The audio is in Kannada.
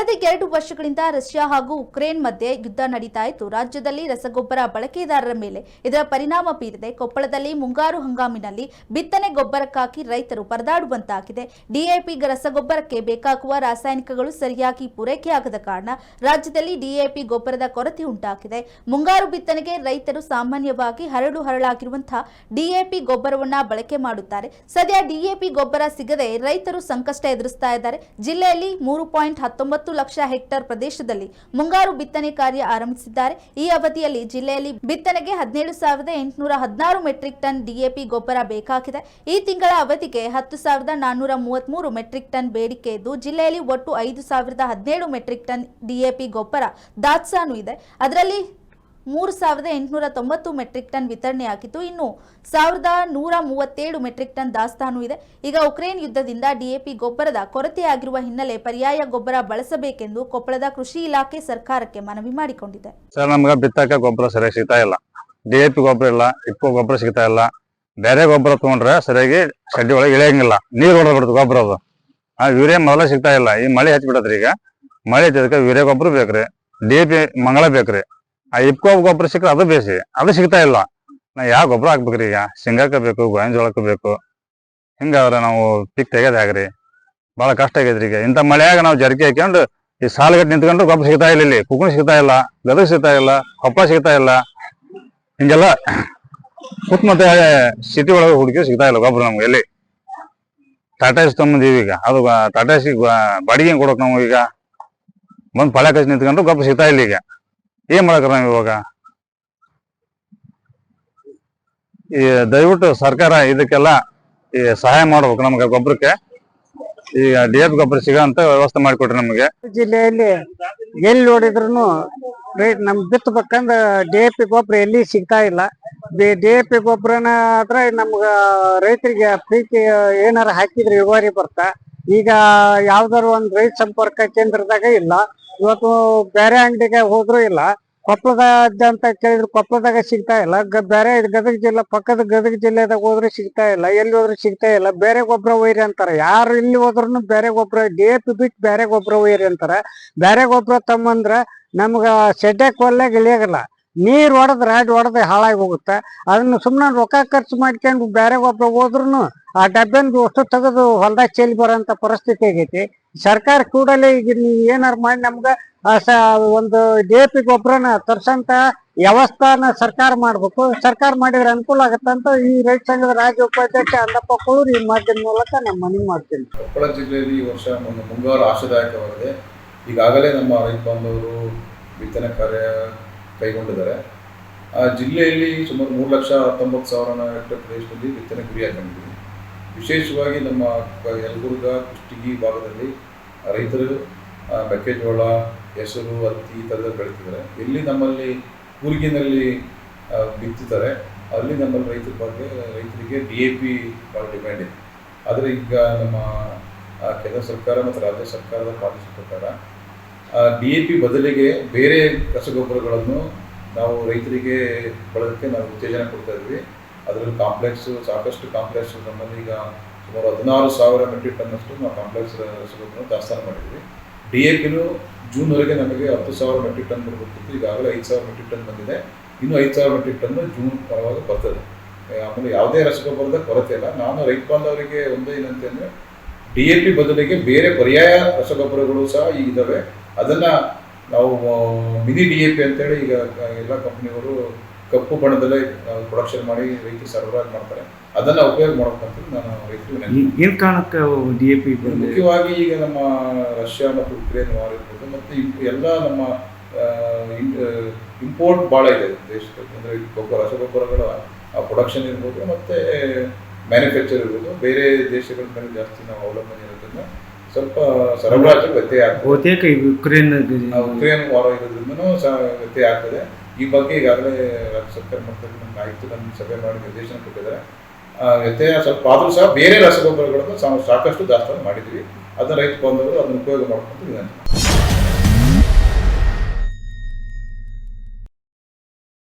ಕಳೆದ ಎರಡು ವರ್ಷಗಳಿಂದ ರಷ್ಯಾ ಹಾಗೂ ಉಕ್ರೇನ್ ಮಧ್ಯೆ ಯುದ್ಧ ನಡೀತಾ ಇದ್ದು ರಾಜ್ಯದಲ್ಲಿ ರಸಗೊಬ್ಬರ ಬಳಕೆದಾರರ ಮೇಲೆ ಇದರ ಪರಿಣಾಮ ಬೀರಿದೆ. ಕೊಪ್ಪಳದಲ್ಲಿ ಮುಂಗಾರು ಹಂಗಾಮಿನಲ್ಲಿ ಬಿತ್ತನೆ ಗೊಬ್ಬರಕ್ಕಾಗಿ ರೈತರು ಪರದಾಡುವಂತಾಗಿದೆ. ಡಿಎಪಿ ರಸಗೊಬ್ಬರಕ್ಕೆ ಬೇಕಾಗುವ ರಾಸಾಯನಿಕಗಳು ಸರಿಯಾಗಿ ಪೂರೈಕೆಯಾಗದ ಕಾರಣ ರಾಜ್ಯದಲ್ಲಿ ಡಿಎಪಿ ಗೊಬ್ಬರದ ಕೊರತೆ ಉಂಟಾಗಿದೆ. ಮುಂಗಾರು ಬಿತ್ತನೆಗೆ ರೈತರು ಸಾಮಾನ್ಯವಾಗಿ ಹರಳು ಹರಳಾಗಿರುವಂತಹ ಡಿಎಪಿ ಗೊಬ್ಬರವನ್ನ ಬಳಕೆ ಮಾಡುತ್ತಾರೆ. ಸದ್ಯ ಡಿಎಪಿ ಗೊಬ್ಬರ ಸಿಗದೆ ರೈತರು ಸಂಕಷ್ಟ ಎದುರಿಸ್ತಾ ಇದ್ದಾರೆ. ಜಿಲ್ಲೆಯಲ್ಲಿ ಮೂರು ಪಾಯಿಂಟ್ ಹತ್ತೊಂಬತ್ತು ಲಕ್ಷ ಹೆಕ್ಟೇರ್ ಪ್ರದೇಶದಲ್ಲಿ ಮುಂಗಾರು ಬಿತ್ತನೆ ಕಾರ್ಯ ಆರಂಭಿಸಿದ್ದಾರೆ. ಈ ಅವಧಿಯಲ್ಲಿ ಜಿಲ್ಲೆಯಲ್ಲಿ ಬಿತ್ತನೆಗೆ ಹದಿನೇಳು ಸಾವಿರದ ಎಂಟುನೂರ ಹದಿನಾರು ಮೆಟ್ರಿಕ್ ಟನ್ ಡಿಎಪಿ ಗೊಬ್ಬರ ಬೇಕಾಗಿದೆ. ಈ ತಿಂಗಳ ಅವಧಿಗೆ ಹತ್ತು ಸಾವಿರದ ನಾನ್ನೂರ ಮೂವತ್ಮೂರು ಮೆಟ್ರಿಕ್ ಟನ್ ಬೇಡಿಕೆ ಇದ್ದು, ಜಿಲ್ಲೆಯಲ್ಲಿ ಒಟ್ಟು ಐದು ಸಾವಿರದ ಹದಿನೇಳು ಮೆಟ್ರಿಕ್ ಟನ್ ಡಿಎಪಿ ಗೊಬ್ಬರ ದಾಸ್ತಾನು ಇದೆ. ಅದರಲ್ಲಿ ಮೂರು ಸಾವಿರದ ಎಂಟುನೂರ ತೊಂಬತ್ತು ಮೆಟ್ರಿಕ್ ಟನ್ ವಿತರಣೆಯಾಗಿತ್ತು ಇನ್ನು ಸಾವಿರದ ನೂರ ಮೂವತ್ತೇಳು ಮೆಟ್ರಿಕ್ ಟನ್ ದಾಸ್ತಾನು ಇದೆ. ಈಗ ಉಕ್ರೇನ್ ಯುದ್ಧದಿಂದ ಡಿಎಪಿ ಗೊಬ್ಬರದ ಕೊರತೆಯಾಗಿರುವ ಹಿನ್ನೆಲೆ ಪರ್ಯಾಯ ಗೊಬ್ಬರ ಬಳಸಬೇಕೆಂದು ಕೊಪ್ಪಳದ ಕೃಷಿ ಇಲಾಖೆ ಸರ್ಕಾರಕ್ಕೆ ಮನವಿ ಮಾಡಿಕೊಂಡಿದೆ. ಸರ್, ನಮ್ಗೆ ಬಿತ್ತಕ್ಕೆ ಗೊಬ್ಬರ ಸರಿಯಾಗಿ ಸಿಗ್ತಾ ಇಲ್ಲ. ಡಿಎಪಿ ಗೊಬ್ಬರ ಇಲ್ಲ, ಇಪ್ಪು ಗೊಬ್ಬರ ಸಿಗ್ತಾ ಇಲ್ಲ. ಬೇರೆ ಗೊಬ್ಬರ ತಗೊಂಡ್ರೆ ಸರಿಯಾಗಿ ಸಡ್ಡಿ ಒಳಗೆ ಇಳಿಯಂಗಿಲ್ಲ. ನೀರು ಹೊಡೆದ್ಬಿಡ್ತು ಗೊಬ್ಬರ ಅದು. ಆ, ಯೂರಿಯಾ ಮೊದಲ ಸಿಗ್ತಾ ಇಲ್ಲ. ಈ ಮಳೆ ಹಚ್ಚಿಬಿಡತ್ರಿ ಈಗ. ಮಳೆ ಹಚ್ಚಿದಕ್ಕೆ ಯೂರಿಯಾ ಗೊಬ್ಬರ ಬೇಕ್ರಿ. ಡಿ ಮಂಗಳ ಬೇಕ್ರಿ. ಆ ಇಪ್ಕೋ ಗೊಬ್ಬರ ಸಿಕ್ಕರೆ ಅದು ಬೇಸಿ ಅದು ಸಿಗ್ತಾ ಇಲ್ಲ. ನಾ ಯಾವ ಗೊಬ್ಬರ ಹಾಕ್ಬೇಕ್ರಿ ಈಗ? ಶೇಂಗಾಕ ಬೇಕು, ಗೋವಿನ ಜೋಳಕ್ಕೆ ಬೇಕು. ಹಿಂಗಾದ್ರೆ ನಾವು ಪಿಕ್ ತೆಗೆದಾಗ್ರಿ ಬಹಳ ಕಷ್ಟ ಆಗೈತ್ರಿ ಈಗ. ಇಂಥ ಮಳೆಯಾಗ ನಾವು ಜರ್ಕಿ ಹಾಕೊಂಡು ಈ ಸಾಲುಗಟ್ಟು ನಿಂತ್ಕೊಂಡು ಗೊಬ್ಬರ ಸಿಗ್ತಾ ಇಲ್ಲ ಇಲ್ಲಿ. ಕುಕ್ಕುಣ ಸಿಗ್ತಾ ಇಲ್ಲ, ಗದಗ ಸಿಗ್ತಾ ಇಲ್ಲ, ಕೊಪ್ಪ ಸಿಗ್ತಾ ಇಲ್ಲ. ಹಿಂಗೆಲ್ಲ ಸುತ್ತಮುತ್ತ ಸಿಟಿ ಒಳಗೆ ಹುಡುಕಿ ಸಿಗ್ತಾ ಇಲ್ಲ ಗೊಬ್ಬರ ನಮ್ಗೆ ಎಲ್ಲಿ. ಟಾಟಾ ಎಸ್ ಈಗ. ಅದು ಟಾಟಾ ಎಸ್ ಬಾಡಿಗೆ ಕೊಡೋಕೆ ನಾವು ಈಗ ಬಂದು ಪಳೆ ಕಚ್ಚಿ ನಿಂತ್ಕೊಂಡು ಗೊಬ್ಬರ ಸಿಗ್ತಾ ಇಲ್ಲ ಈಗ. ಏನ್ ಮಾಡಕ್ರ ನಾವ್ ಇವಾಗ? ಈ ದಯವಿಟ್ಟು ಸರ್ಕಾರ ಇದಕ್ಕೆಲ್ಲ ಈ ಸಹಾಯ ಮಾಡ್ಬೇಕು ನಮ್ಗೆ ಗೊಬ್ಬರಕ್ಕೆ. ಈಗ ಡಿ ಎಫ್ ಗೊಬ್ಬರ ಸಿಗೋಂತ ವ್ಯವಸ್ಥೆ ಮಾಡಿಕೊಟ್ರಿ ನಮಗೆ. ಜಿಲ್ಲೆಯಲ್ಲಿ ಎಲ್ಲಿ ನೋಡಿದ್ರು ರೈಟ್ ನಮ್ ಬಿತ್ತಬೇಕಂದ್ರ ಡಿ ಎ ಗೊಬ್ಬರ ಎಲ್ಲಿ ಸಿಗ್ತಾ ಇಲ್ಲ. ಡಿ ಎ ಪಿ ಗೊಬ್ಬರನ ಆದ್ರೆ ನಮ್ಗ ರೈತರಿಗೆ ಪ್ರೀತಿ ಏನಾರ ಹಾಕಿದ್ರೆ ಇಳುವರಿ ಬರ್ತಾ. ಈಗ ಯಾವ್ದಾರು ಒಂದ್ ರೈತ ಸಂಪರ್ಕ ಕೇಂದ್ರದಾಗ ಇಲ್ಲ. ಇವತ್ತು ಬೇರೆ ಅಂಗಡಿಗೆ ಹೋದ್ರು ಇಲ್ಲ, ಕೊಪ್ಪಳದ ಅಂತ ಕೇಳಿದ್ರು ಕೊಪ್ಪಳದಾಗ ಸಿಗ್ತಾ ಇಲ್ಲ ಬೇರೆ ಗದಗ ಜಿಲ್ಲೆ, ಪಕ್ಕದ ಗದಗ ಜಿಲ್ಲೆದಾಗ ಹೋದ್ರೆ ಸಿಗ್ತಾ ಇಲ್ಲ, ಎಲ್ಲಿ ಹೋದ್ರು ಸಿಗ್ತಾ ಇಲ್ಲ, ಬೇರೆ ಗೊಬ್ಬರ ಒಯ್ರಿ ಅಂತಾರೆ. ಯಾರು ಇಲ್ಲಿ ಹೋದ್ರು ಬೇರೆ ಗೊಬ್ಬರ ಡಿ ಎ ಪಿ ಬಿಟ್ಟು ಬೇರೆ ಗೊಬ್ಬರ ಒಯ್ರಿ ಅಂತಾರೆ. ಬೇರೆ ಗೊಬ್ಬರ ತಮ್ಮಂದ್ರ ನಮ್ಗ ಸೆಡ್ಡೆ ಕೊಲ್ಲಾಗ ಇಳಿಯಾಗಲ್ಲ. ನೀರ್ ಹೊಡೆದ್ ರಾಡ್ ಹೊಡೆದ್ ಹಾಳಾಗಿ ಹೋಗುತ್ತೆ. ಅದನ್ನ ಸುಮ್ಮನೆ ರೊಕ್ಕ ಖರ್ಚು ಮಾಡ್ಕೊಂಡು ಬೇರೆ ಗೊಬ್ಬರ ಹೋದ್ರು ಆ ಡಬ್ಬೆನ್ ಅಷ್ಟು ತೆಗೆದು ಹೊಲದಾಗ ಚೆಲ್ಲಿ ಬರೋಂಥ ಪರಿಸ್ಥಿತಿ ಆಗೈತಿ. ಸರ್ಕಾರ ಕೂಡಲೇ ಈಗ ನೀವು ಏನಾರು ಮಾಡಿ ನಮ್ಗ ಒಂದು ಡಿ ಎ ಪಿ ಗೊಬ್ಬರನ ತರ್ಸಂತ ವ್ಯವಸ್ಥಾನ ಸರ್ಕಾರ ಮಾಡ್ಬೇಕು. ಸರ್ಕಾರ ಮಾಡಿದ್ರೆ ಅನುಕೂಲ ಆಗತ್ತಂತ ಈ ರೈತ ಸಂಘದ ರಾಜ್ಯ ಉಪಾಧ್ಯಕ್ಷ ಅಂದಪ್ಪ ಕೊಳೂರು ಈ ಮಾಧ್ಯಮ ಮೂಲಕ ನಮ್ಮ ಮನವಿ ಮಾಡ್ತೀನಿ. ಕೊಪ್ಪಳ ಜಿಲ್ಲೆಯಲ್ಲಿ ಈ ವರ್ಷ ಒಂದು ಮುಂಗಾರು ಆಶಾದಾಯಕವಾಗಿದೆ. ಈಗಾಗಲೇ ನಮ್ಮ ರೈತ ಬಾಂಧವರು ಬಿತ್ತನೆ ಕಾರ್ಯ ಕೈಗೊಂಡಿದ್ದಾರೆ. ಆ ಜಿಲ್ಲೆಯಲ್ಲಿ ಸುಮಾರು ಮೂರು ಲಕ್ಷ ಹತ್ತೊಂಬತ್ತು ಸಾವಿರ ಹೆಕ್ಟರ್ ಪ್ರದೇಶದಲ್ಲಿ ಬಿತ್ತನೆ ಗುರಿ ಹಾಕೊಂಡಿದ್ದೀವಿ ವಿಶೇಷವಾಗಿ ನಮ್ಮ ಯಲಬುರ್ಗ ಕುಷ್ಟಗಿ ಭಾಗದಲ್ಲಿ ರೈತರು ಮೆಕ್ಕೆಜೋಳ, ಹೆಸರು, ಹತ್ತಿ ಈ ಥರದ ಬೆಳೀತಿದ್ದಾರೆ. ಎಲ್ಲಿ ನಮ್ಮಲ್ಲಿ ಕೂರ್ಗಿನಲ್ಲಿ ಬಿತ್ತಿದ್ದಾರೆ. ಅಲ್ಲಿ ನಮ್ಮ ರೈತರ ಬಗ್ಗೆ, ರೈತರಿಗೆ ಡಿ ಎ ಪಿ ಭಾಳ ಡಿಮ್ಯಾಂಡ್ ಇದೆ. ಆದರೆ ಈಗ ನಮ್ಮ ಕೇಂದ್ರ ಸರ್ಕಾರ ಮತ್ತು ರಾಜ್ಯ ಸರ್ಕಾರದ ಪಾಲಿಸಿ ಪ್ರಕಾರ ಡಿ ಎ ಪಿ ಬದಲಿಗೆ ಬೇರೆ ರಸಗೊಬ್ಬರಗಳನ್ನು ನಾವು ರೈತರಿಗೆ ಬಳಕೆ ನಾವು ಉತ್ತೇಜನ ಕೊಡ್ತಾ ಇದ್ವಿ ಅದರಲ್ಲಿ ಕಾಂಪ್ಲೆಕ್ಸ್ ಸಾಕಷ್ಟು ಕಾಂಪ್ಲೆಕ್ಸ್ ನಮ್ಮಲ್ಲಿ ಈಗ ಸುಮಾರು ಹದಿನಾರು ಸಾವಿರ ಮೆಟ್ರಿಕ್ ಟನ್ನಷ್ಟು ನಾವು ಕಾಂಪ್ಲೆಕ್ಸ್ ರಸಗೊಬ್ಬರ ದಾಸ್ತಾನು ಮಾಡಿದ್ವಿ. ಡಿ ಎ ಪಿನು ಜೂನ್ವರೆಗೆ ನಮಗೆ ಹತ್ತು ಸಾವಿರ ಮೆಟ್ರಿಕ್ ಟನ್ ಬರ್ಬೇಕಿತ್ತು ಈಗಾಗಲೇ ಐದು ಸಾವಿರ ಮೆಟ್ರಿಕ್ ಟನ್ ಬಂದಿದೆ. ಇನ್ನೂ ಐದು ಸಾವಿರ ಮೆಟ್ರಿಕ್ ಟನ್ ಜೂನ್ ಪರವಾಗ ಬರ್ತದೆ. ಆಮೇಲೆ ಯಾವುದೇ ರಸಗೊಬ್ಬರದ ಕೊರತೆ ಇಲ್ಲ. ನಾನು ರೈತ ಬಾಂಧವರಿಗೆ ಒಂದು ಏನಂತ ಅಂದರೆ ಡಿ ಎ ಪಿ ಬದಲಿಗೆ ಬೇರೆ ಪರ್ಯಾಯ ರಸಗೊಬ್ಬರಗಳು ಸಹ ಈಗ ಇದ್ದಾವೆ ಅದನ್ನು ನಾವು ಮಿನಿ ಡಿ ಎ ಪಿ ಅಂತೇಳಿ ಈಗ ಎಲ್ಲ ಕಂಪ್ನಿಗಳು ಕಪ್ಪು ಬಣ್ಣದಲ್ಲೇ ಪ್ರೊಡಕ್ಷನ್ ಮಾಡಿ ರೈತರು ಸರಬರಾಜು ಮಾಡ್ತಾರೆ. ಅದನ್ನು ಉಪಯೋಗ ಮಾಡ್ಬೇಕಂತ ನಾನು ರೈತರಿಗೆ ಏನ್ ಕಾರಣಕ್ಕೆ ಡಿ ಎ ಪಿ ಮುಖ್ಯವಾಗಿ ಈಗ ನಮ್ಮ ರಷ್ಯಾ ಮತ್ತು ಉಕ್ರೇನ್ ವಾರ್ ಇರ್ಬೋದು ಮತ್ತು ಎಲ್ಲ ನಮ್ಮ ಇಂಪೋರ್ಟ್ ಭಾಳ ಇದೆ ದೇಶದಲ್ಲಿ ಅಂದರೆ ಗೊಬ್ಬರ ರಸಗೊಬ್ಬರಗಳ ಪ್ರೊಡಕ್ಷನ್ ಇರ್ಬೋದು ಮತ್ತು ಮ್ಯಾನುಫ್ಯಾಕ್ಚರ್ ಇರ್ಬೋದು. ಬೇರೆ ದೇಶಗಳ ಮೇಲೆ ಜಾಸ್ತಿ ನಾವು ಅವಲಂಬನೆ ಇರೋದ್ರಿಂದ ಸ್ವಲ್ಪ ಸರಬರಾಜು ವ್ಯತ್ಯಯ ಆಗ್ತದೆ. ಬಹುತೇಕ ಯುಕ್ರೇನ್ ಉಕ್ರೇನ್ ವಾರ ಇರೋದ್ರಿಂದನೂ ಸಹ ವ್ಯತ್ಯಯ ಆಗ್ತದೆ. ಈ ಬಗ್ಗೆ ಈಗಾಗಲೇ ರಾಜ್ಯ ಸರ್ಕಾರ ಮಟ್ಟದಲ್ಲಿ ನಮ್ಮ ಆಯುಕ್ತ ನಮ್ಮ ಸಭೆ ಮಾಡಿ ನಿರ್ದೇಶನ ಕೊಟ್ಟಿದ್ದಾರೆ. ವ್ಯತ್ಯಯ ಸ್ವಲ್ಪ ಆದರೂ ಸಹ ಬೇರೆ ರಸಗೊಬ್ಬರಗಳನ್ನು ಸಾಕಷ್ಟು ದಾಸ್ತಾನು ಮಾಡಿದ್ವಿ ಅದನ್ನ ರೈತ ಬಂದವರು ಅದನ್ನು ಉಪಯೋಗ ಮಾಡ್ಕೊಂಡು ವಿನಂತಿ